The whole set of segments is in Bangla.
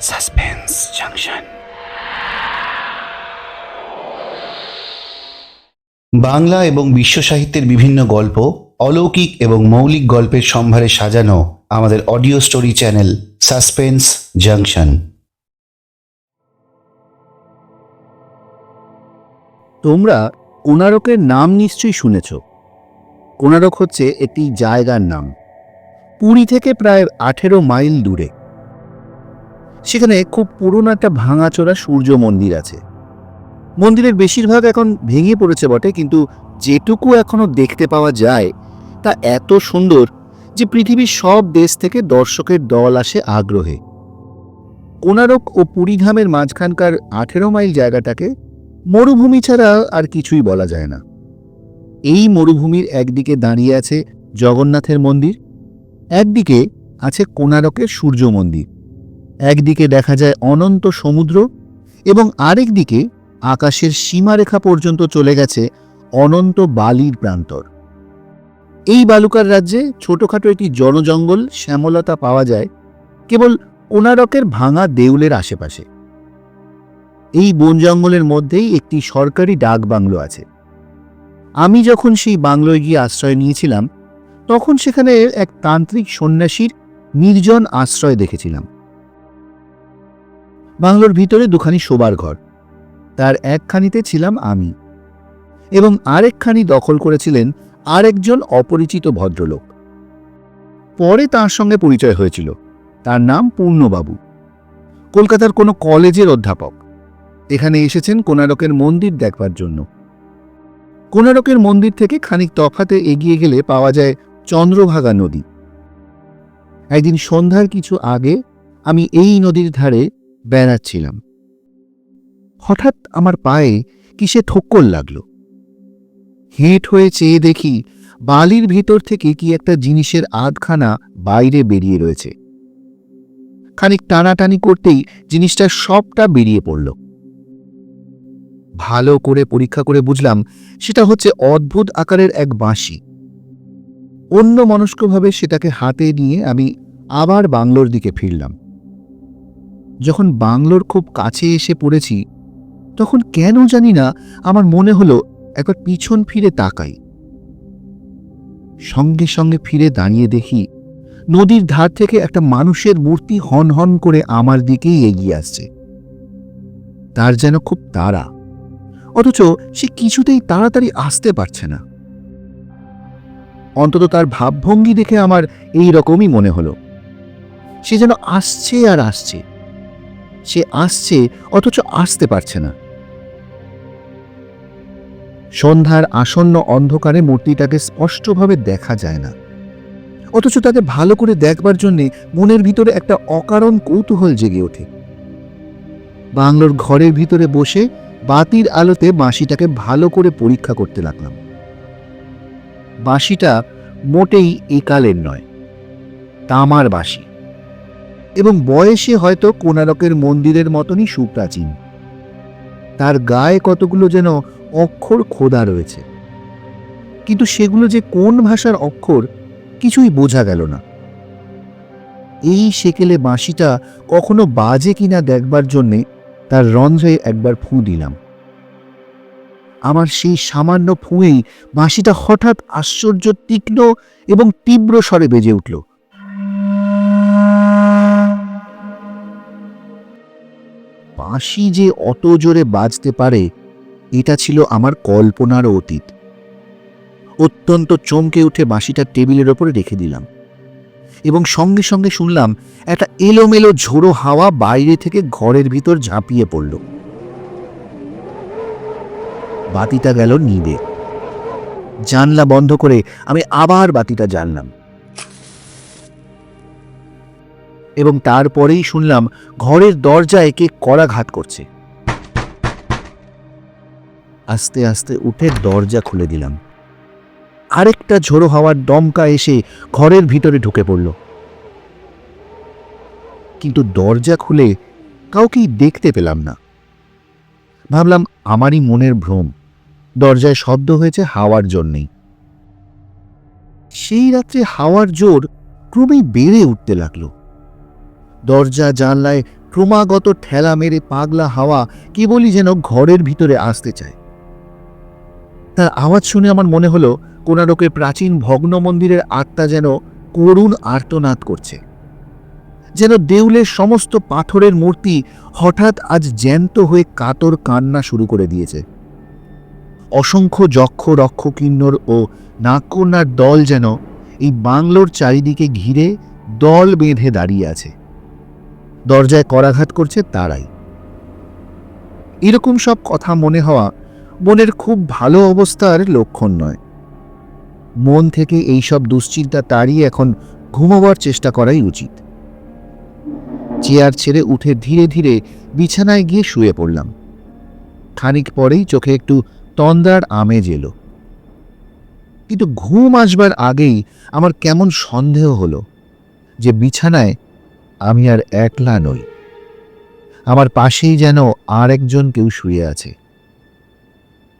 সাসপেন্স জাংশন বাংলা এবং বিশ্ব সাহিত্যের বিভিন্ন গল্প অলৌকিক এবং মৌলিক গল্পের সম্ভারে সাজানো আমাদের audio story channel suspense junction তোমরা কোনারকের নাম নিশ্চয়ই শুনেছ। কোনারক হচ্ছে একটি জায়গার নাম। পুরী থেকে প্রায় আঠেরো মাইল দূরে। সেখানে খুব পুরনো একটা ভাঙাচোরা সূর্য মন্দির আছে। মন্দিরের বেশিরভাগ এখন ভেঙে পড়েছে বটে, কিন্তু যেটুকু এখনও দেখতে পাওয়া যায়, তা এত সুন্দর যে পৃথিবীর সব দেশ থেকে দর্শকের দল আসে আগ্রহে। কোনারক ও পুরীধামের মাঝখানকার আঠেরো মাইল জায়গাটাকে মরুভূমি ছাড়া আর কিছুই বলা যায় না। এই মরুভূমির একদিকে দাঁড়িয়ে আছে জগন্নাথের মন্দির, একদিকে আছে কোনারকের সূর্য মন্দির। একদিকে দেখা যায় অনন্ত সমুদ্র এবং আরেক দিকে আকাশের সীমারেখা পর্যন্ত চলে গেছে অনন্ত বালির প্রান্তর। এই বালুকার রাজ্যে ছোটখাটো একটি জনজঙ্গল শ্যামলতা পাওয়া যায়, কেবল কোনারকের ভাঙা দেউলের আশেপাশে। এই বন জঙ্গলের মধ্যেই একটি সরকারি ডাক বাংলো আছে। আমি যখন সেই বাংলোয় গিয়ে আশ্রয় নিয়েছিলাম, তখন সেখানে এক তান্ত্রিক সন্ন্যাসীর নির্জন আশ্রয় দেখেছিলাম। বাংলোর ভিতরে দুখানি শোবার ঘর। তার একখানিতে ছিলাম আমি। এবং আরেকখানি দখল করেছিলেন আরেকজন অপরিচিত ভদ্রলোক। পরে তার সঙ্গে পরিচয় হয়েছিল। তার নাম পূর্ণবাবু। কলকাতার কোনো কলেজের অধ্যাপক। এখানে এসেছেন কোনারকের মন্দির দেখবার জন্য। কোনারকের মন্দির থেকে খানিক তফাতে এগিয়ে গেলে পাওয়া যায় চন্দ্রভাগা নদী। একদিন সন্ধ্যার কিছু আগে আমি এই নদীর ধারে বেড়াচ্ছিলাম। হঠাৎ আমার পায়ে কিসে ঠোক্কর লাগল। হেঁট হয়ে চেয়ে দেখি বালির ভিতর থেকে কি একটা জিনিসের আধখানা বাইরে বেরিয়ে রয়েছে। খানিক টানাটানি করতেই জিনিসটা সবটা বেরিয়ে পড়ল। ভালো করে পরীক্ষা করে বুঝলাম সেটা হচ্ছে অদ্ভুত আকারের এক বাঁশি। অন্য মনস্কভাবে সেটাকে হাতে নিয়ে আমি আবার বাংলোর দিকে ফিরলাম। যখন বাংলোর খুব কাছে এসে পড়েছি, তখন কেন জানি না আমার মনে হলো একবার পিছন ফিরে তাকাই। সঙ্গে সঙ্গে ফিরে দাঁড়িয়ে দেখি, নদীর ধার থেকে একটা মানুষের মূর্তি হন হন করে আমার দিকেই এগিয়ে আসছে। তার যেন খুব তাড়া, অথচ সে কিছুতেই তাড়াতাড়ি আসতে পারছে না। অন্তত তার ভাবভঙ্গি দেখে আমার এই রকমই মনে হলো। সে যেন আসছে আর আসছে। সে আসছে, অথচ আসতে পারছে না। সন্ধ্যার আসন্ন অন্ধকারে মূর্তিটাকে স্পষ্টভাবে দেখা যায় না। অথচ তাকে ভালো করে দেখবার জন্যে মনের ভিতরে একটা অকারণ কৌতূহল জেগে ওঠে। বাংলোর ঘরের ভিতরে বসে বাতির আলোতে বাঁশিটাকে ভালো করে পরীক্ষা করতে লাগলাম। বাঁশিটা মোটেই একালের নয়, তামার বাঁশি। এবং বয়সে হয়তো কোনারকের মন্দিরের মতনই সুপ্রাচীন। তার গায়ে কতগুলো যেন অক্ষর খোদা রয়েছে। কিন্তু সেগুলো যে কোন ভাষার অক্ষর কিছুই বোঝা গেল না। এই সেকেলে বাঁশিটা কখনো বাজে কিনা দেখবার জন্যে তার রন্ধ্রে একবার ফু দিলাম। আমার সেই সামান্য ফুঁয়েই বাঁশিটা হঠাৎ আশ্চর্য তীক্ষ্ণ এবং তীব্র স্বরে বেজে উঠল। বাঁশি যে অত জোরে বাজতে পারে, এটা ছিল আমার কল্পনারও অতীত। অত্যন্ত চমকে উঠে বাঁশিটা টেবিলের ওপরে রেখে দিলাম এবং সঙ্গে সঙ্গে শুনলাম একটা এলোমেলো ঝোড়ো হাওয়া বাইরে থেকে ঘরের ভিতর ঝাঁপিয়ে পড়ল। বাতিটা গেল নিবে জানলা বন্ধ করে আমি আবার বাতিটা জ্বাললাম। এবং তারপরেই শুনলাম ঘরের দরজায় কে করাঘাত করছে। আস্তে আস্তে উঠে দরজা খুলে দিলাম। আরেকটা ঝোড়ো হাওয়ার দমকা এসে ঘরের ভিতরে ঢুকে পড়ল। কিন্তু দরজা খুলে কাউকেই দেখতে পেলাম না। ভাবলাম, আমারই মনের ভ্রম। দরজায় শব্দ হয়েছে, হাওয়ার জন্যেই সেই রাত্রে হাওয়ার জোর ক্রমেই বেড়ে উঠতে লাগল। দরজা, জানলায় ক্রমাগত ঠেলা মেরে পাগলা হাওয়া কেবলই যেন ঘরের ভিতরে আসতে চায়। তার আওয়াজ শুনে আমার মনে হলো কোনারকের প্রাচীন ভগ্ন মন্দিরের আত্মা যেন করুণ আর্তনাদ করছে। যেন দেউলের সমস্ত পাথরের মূর্তি হঠাৎ আজ জ্যান্ত হয়ে কাতর কান্না শুরু করে দিয়েছে। অসংখ্য যক্ষ, রক্ষ, কিন্নর ও নাগকন্যার দল যেন এই বাংলোর চারিদিকে ঘিরে দল বেঁধে দাঁড়িয়ে আছে। দরজায় করাঘাত করছে তারাই। এরকম সব কথা মনে হওয়া মনের খুব ভালো অবস্থার লক্ষণ নয়। মন থেকে এই সব দুশ্চিন্তা তাড়িয়ে এখন ঘুমাবার চেষ্টা করাই উচিত। চেয়ার ছেড়ে উঠে ধীরে ধীরে বিছানায় গিয়ে শুয়ে পড়লাম। খানিক পরেই চোখে একটু তন্দ্রার আমেজ এলো। কিন্তু ঘুম আসবার আগেই আমার কেমন সন্দেহ হলো যে বিছানায় আমি আর একলা নই। আমার পাশেই যেন আর একজন কেউ শুয়ে আছে।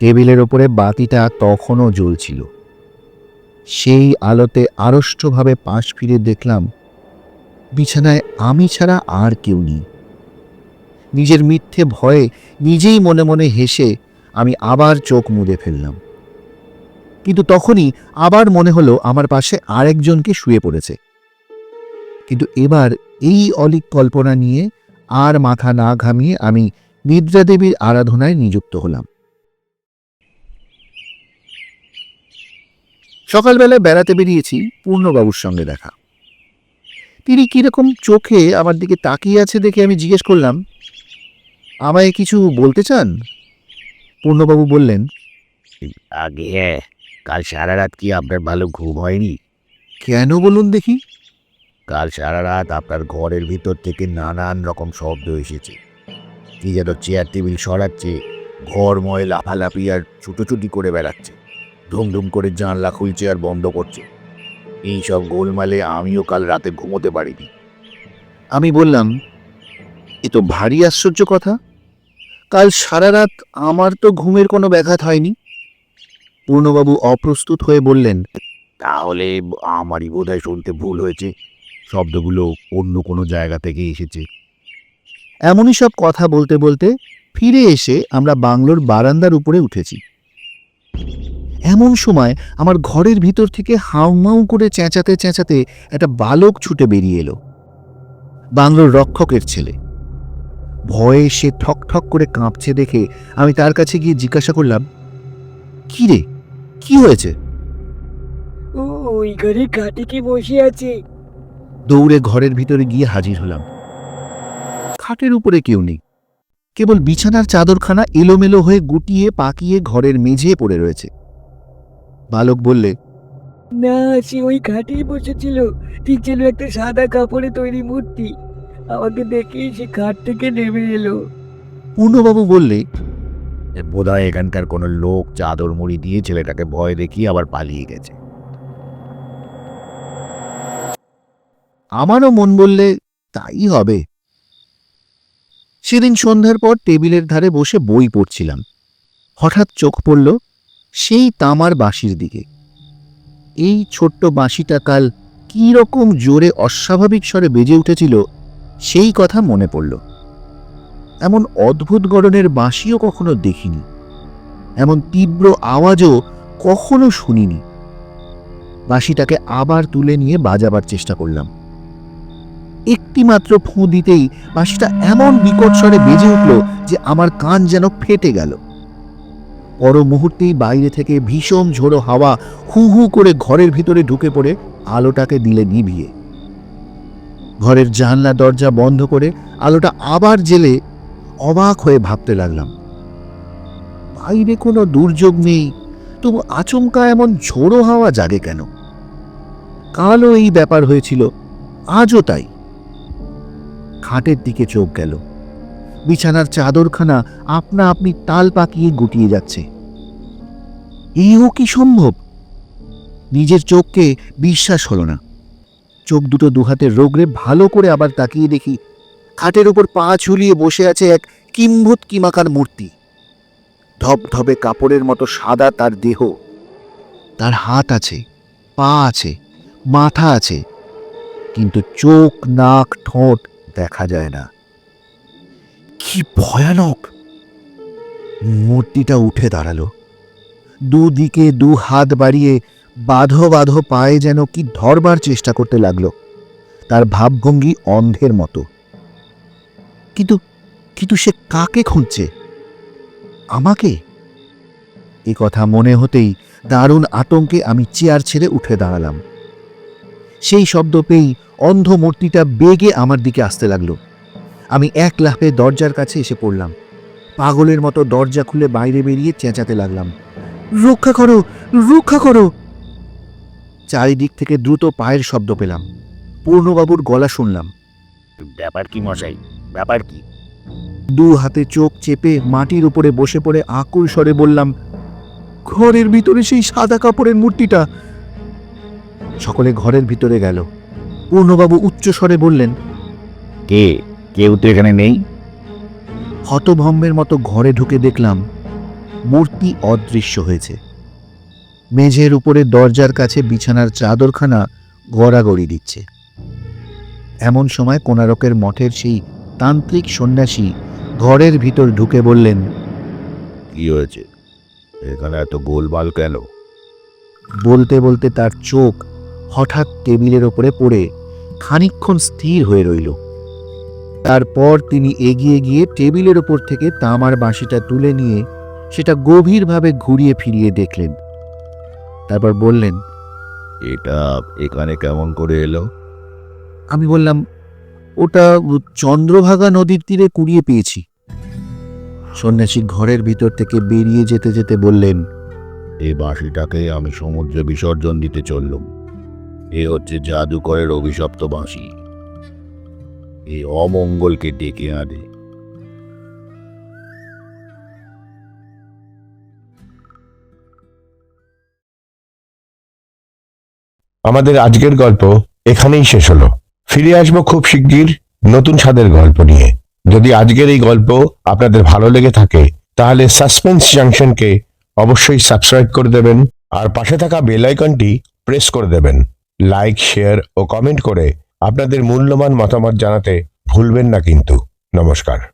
টেবিলের ওপরে বাতিটা তখনও জ্বলছিল। সেই আলোতে আড়ষ্টভাবে পাশ ফিরে দেখলাম, বিছানায় আমি ছাড়া আর কেউ নেই। নিজের মিথ্যে ভয়ে নিজেই মনে মনে হেসে আমি আবার চোখ মুদে ফেললাম। কিন্তু তখনই আবার মনে হলো আমার পাশে আরেকজনকে শুয়ে পড়েছে। কিন্তু এবার এই অলিক কল্পনা নিয়ে আর মাথা না ঘামিয়ে আমি নিদ্রা দেবীর আরাধনায় নিযুক্ত হলাম। সকালবেলায় বেড়াতে বেরিয়েছি পূর্ণবাবুর সঙ্গে দেখা। তিনি কীরকম চোখে আমার দিকে তাকিয়ে আছে দেখে আমি জিজ্ঞেস করলাম আমায় কিছু বলতে চান? পূর্ণবাবু বললেন আগে হ্যাঁ কাল সারা রাত কি আপনার ভালো ঘুম হয়নি? কেন বলুন দেখি? কাল সারা রাত আপনার ঘরের ভিতর থেকে নানান রকম শব্দ এসেছে। কি যেন চেয়ার টেবিল সরাচ্ছে ঘরময় লাফালাফি আর ছুটোছুটি করে বেড়াচ্ছে ধুমধুম করে জানলা খুলছে আর বন্ধ করছে। এই সব গোলমালে আমিও কাল রাতে ঘুমোতে পারিনি। আমি বললাম এ তো ভারী আশ্চর্য কথা। কাল সারা রাত আমার তো ঘুমের কোনো ব্যাঘাত হয়নি। পূর্ণবাবু অপ্রস্তুত হয়ে বললেন তাহলে আমারই বোধহয় শুনতে ভুল হয়েছে। শব্দগুলো অন্য কোনো জায়গা থেকে এসেছে। এমনই সব কথা বলতে বলতে ফিরে এসে আমরা বাংলোর বারান্দার উপরে উঠেছি। এমন সময় আমার ঘরের ভিতর থেকে হাউমাউ করে চেঁচাতে চেঁচাতে একটা বালক ছুটে বেরিয়ে এলো। বাংলোর রক্ষকের ছেলে। ভয়ে সে ঠক ঠক করে কাঁপছে দেখে আমি তার কাছে গিয়ে জিজ্ঞাসা করলাম কি রে কি হয়েছে? ও ওই ঘরে খাটিকে বসে আছে। দৌড়ে ঘরের ভিতরে গিয়ে হাজির হলাম। খাটের উপরে কেউ নেই। কেবল বিছানার চাদরখানা এলোমেলো হয়ে গুটিয়ে পাকিয়ে ঘরের মেঝে পড়ে রয়েছে। বালক বললে না সে ওই খাটেই বসেছিল। ঠিক ছিল একটা সাদা কাপড়ে তৈরি মূর্তি। আমাকে দেখেই সে খাট থেকে নেমে এলো। পূর্ণবাবু বললে বোধহয় এখানকার কোনো লোক চাদর মুড়ি দিয়ে ছেলেটাকে ভয় দেখিয়ে আবার পালিয়ে গেছে। আমারও মন বললে তাই হবে। সেদিন সন্ধ্যার পর টেবিলের ধারে বসে বই পড়ছিলাম। হঠাৎ চোখ পড়ল সেই তামার বাঁশির দিকে। এই ছোট্ট বাঁশিটা কাল কী রকম জোরে অস্বাভাবিক স্বরে বেজে উঠেছিল সেই কথা মনে পড়ল। এমন অদ্ভুত গড়নের বাঁশিও কখনো দেখিনি। এমন তীব্র আওয়াজও কখনো শুনিনি। বাঁশিটাকে আবার তুলে নিয়ে বাজাবার চেষ্টা করলাম। একটিমাত্র ফুঁ দিতেই বাঁশিটা এমন বিকট স্বরে বেজে উঠল যে আমার কান যেন ফেটে গেল। পর মুহূর্তেই বাইরে থেকে ভীষণ ঝোড়ো হাওয়া হু হু করে ঘরের ভিতরে ঢুকে পড়ে আলোটাকে দিলে নিভিয়ে। ঘরের জানলা, দরজা বন্ধ করে আলোটা আবার জেলে অবাক হয়ে ভাবতে লাগলাম, বাইরে কোনো দুর্যোগ নেই, তবু আচমকা এমন ঝোড়ো হাওয়া জাগে কেন? কালও এই ব্যাপার হয়েছিল, আজও তাই। খাটের দিকে চোখ গেল। বিছানার চাদরখানা আপনা আপনি তাল পাকিয়ে গুটিয়ে যাচ্ছে। এও কি সম্ভব? নিজের চোখকে বিশ্বাস হলো না। চোখ দুটো দুহাতে রোগরে ভালো করে আবার তাকিয়ে দেখি, খাটের উপর পা ঝুলিয়ে বসে আছে এক কিম্ভূত কিমাকার মূর্তি। ধবধবে কাপড়ের মতো সাদা তার দেহ। তার হাত আছে, পা আছে, মাথা আছে, কিন্তু চোখ, নাক, ঠোঁট দেখা যায় না। কি ভয়ানক! মূর্তিটা উঠে দাঁড়াল। দুদিকে দু হাত বাড়িয়ে বাঁধো বাঁধো পায়ে যেন কি ধরবার চেষ্টা করতে লাগল। তার ভাবভঙ্গি অন্ধের মতো। কিন্তু কিন্তু সে কাকে খুঁজছে? আমাকে? এ কথা মনে হতেই দারুণ আতঙ্কে আমি চেয়ার ছেড়ে উঠে দাঁড়ালাম। সেই শব্দ পেয়েই অন্ধ মূর্তিটা বেগে আমার দিকে আসতে লাগল। আমি এক লাফে দরজার কাছে এসে পড়লাম। পাগলের মতো দরজা খুলে বাইরে বেরিয়ে চেঁচাতে লাগলাম। রক্ষা করো রক্ষা করো! চারিদিক থেকে দ্রুত পায়ের শব্দ পেলাম। পূর্ণবাবুর গলা শুনলাম। ব্যাপার কি মশাই? ব্যাপার কি? দু হাতে চোখ চেপে মাটির উপরে বসে পড়ে আকুল স্বরে বললাম ঘরের ভিতরে সেই সাদা কাপড়ের মূর্তিটা সকলে ঘরের ভিতরে গেল। পূর্ণবাবু উচ্চ স্বরে বললেন কে? কেউ তো এখানে নেই। হতভম্বের মতো ঘরে ঢুকে দেখলাম মূর্তি অদৃশ্য হয়েছে। মেঝের উপরে দরজার কাছে বিছানার চাদরখানা গড়াগড়ি দিচ্ছে। এমন সময় কোনারকের মঠের সেই তান্ত্রিক সন্ন্যাসী ঘরের ভিতর ঢুকে বললেন কি হয়েছে? এখানে এত গোলমাল কেন? বলতে বলতে তার চোখ হঠাৎ টেবিলের ওপরে পড়ে খানিকক্ষণ স্থির হয়ে রইল। তারপর তিনি এগিয়ে গিয়ে টেবিলের ওপর থেকে তামার বাঁশিটা তুলে নিয়ে সেটা গভীরভাবে ঘুরিয়ে ফিরিয়ে দেখলেন। তারপর বললেন এটা এখানে কেমন করে এলো? আমি বললাম ওটা চন্দ্রভাগা নদীর তীরে কুড়িয়ে পেয়েছি। সন্ন্যাসী ঘরের ভিতর থেকে বেরিয়ে যেতে যেতে বললেন এই বাঁশিটাকে আমি সমুদ্রে বিসর্জন দিতে চললুম। এ হচ্ছে জাদুকরের অভিশপ্ত বাঁশি। এই অমঙ্গলকে ডেকে আনে। আমাদের আজকের গল্প এখানেই শেষ হলো। ফিরে আসব খুব শিগগির নতুন স্বাদের গল্প নিয়ে। যদি আজকের এই গল্প আপনাদের ভালো লেগে থাকে, তাহলে সাসপেন্স জাংশনকে অবশ্যই সাবস্ক্রাইব করে দেবেন আর পাশে থাকা বেল আইকনটি প্রেস করে দেবেন। লাইক শেয়ার ও কমেন্ট করে আপনাদের মূল্যবান মতামত জানাতে ভুলবেন না কিন্তু। নমস্কার।